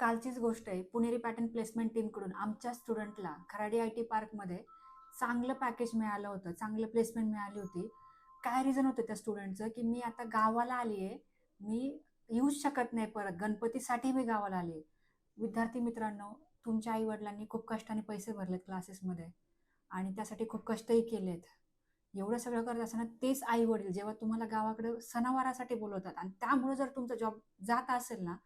कालचीच गोष्ट आहे. पुणेरी pattern placement टीमकडून आमच्या स्टुडंटला खराडी आय टी पार्कमध्ये चांगलं पॅकेज मिळालं होतं. चांगलं प्लेसमेंट मिळाली होती. काय रिझन होतं त्या स्टुडंटचं की मी आता गावाला आली आहे. मी येऊच शकत नाही परत. गणपतीसाठी मी गावाला आली आहे. विद्यार्थी मित्रांनो तुमच्या आईवडिलांनी खूप कष्टाने पैसे भरलेत क्लासेसमध्ये आणि त्यासाठी खूप कष्टही केलेत. एवढं सगळं करत असताना तेच आई वडील जेव्हा तुम्हाला गावाकडे सणावारासाठी बोलवतात आणि त्यामुळे जर तुमचा जॉब जात असेल ना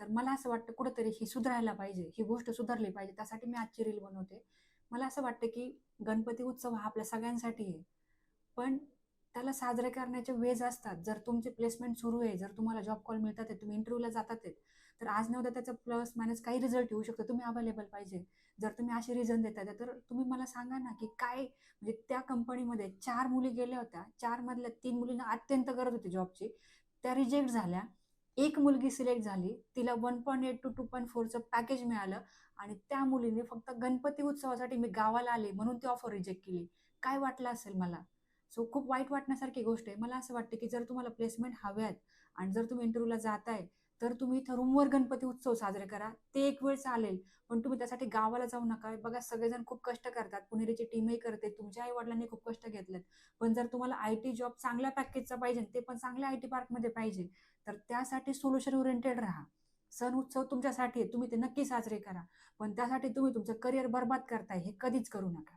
तर मला असं वाटतं कुठंतरी ही सुधारायला पाहिजे ही गोष्ट सुधारली पाहिजे. त्यासाठी मी आजची रील बनवते. मला असं वाटतं की गणपती उत्सव हा आपल्या सगळ्यांसाठी आहे. पण त्याला साजरे करण्याचे वेज असतात. जर तुमचे प्लेसमेंट सुरू आहे जर तुम्हाला जॉब कॉल मिळतात आहे तुम्ही इंटरव्ह्यूला जातात आहेत तर आज न उद्या त्याचा प्लस मायनस काही रिझल्ट येऊ शकतो. तुम्ही अवेलेबल पाहिजे. जर तुम्ही असे रिझन देतात आहे, तर तुम्ही मला सांगा ना की काय म्हणजे त्या कंपनीमध्ये चार मुली गेल्या होत्या. चार मधल्या तीन मुलींना अत्यंत गरज होती जॉबची त्या रिजेक्ट झाल्या. एक मुलगी सिलेक्ट झाली तिला one point eight two two point फोरचं package मिळालं आणि त्या मुलीने फक्त गणपती उत्सवासाठी मी गावाला आले म्हणून ती ऑफर रिजेक्ट केली. काय वाटलं असेल मला? सो खूप वाईट वाटण्यासारखी गोष्ट आहे. मला असं वाटतं की जर तुम्हाला प्लेसमेंट हव्यात आणि जर तुम्ही इंटरव्ह्यूला जाताय तर तुम्ही इथं रूमवर गणपती उत्सव साजरे करा. ते एक वेळ चालेल पण तुम्ही त्यासाठी गावाला जाऊ नका. बघा सगळेजण खूप कष्ट करतात. पुणेरीची टीमही करते. तुमच्या आई वडिलांनी खूप कष्ट घेतलेत. पण जर तुम्हाला आय टी जॉब चांगल्या पॅकेजचा पाहिजे ते पण चांगल्या आय टी पार्कमध्ये पाहिजे तर त्यासाठी सोल्युशन ओरिएंटेड राहा. सण उत्सव तुमच्यासाठी तुम्ही ते नक्की साजरे करा. पण त्यासाठी तुम्ही तुमचं करिअर बर्बाद करताय हे कधीच करू नका.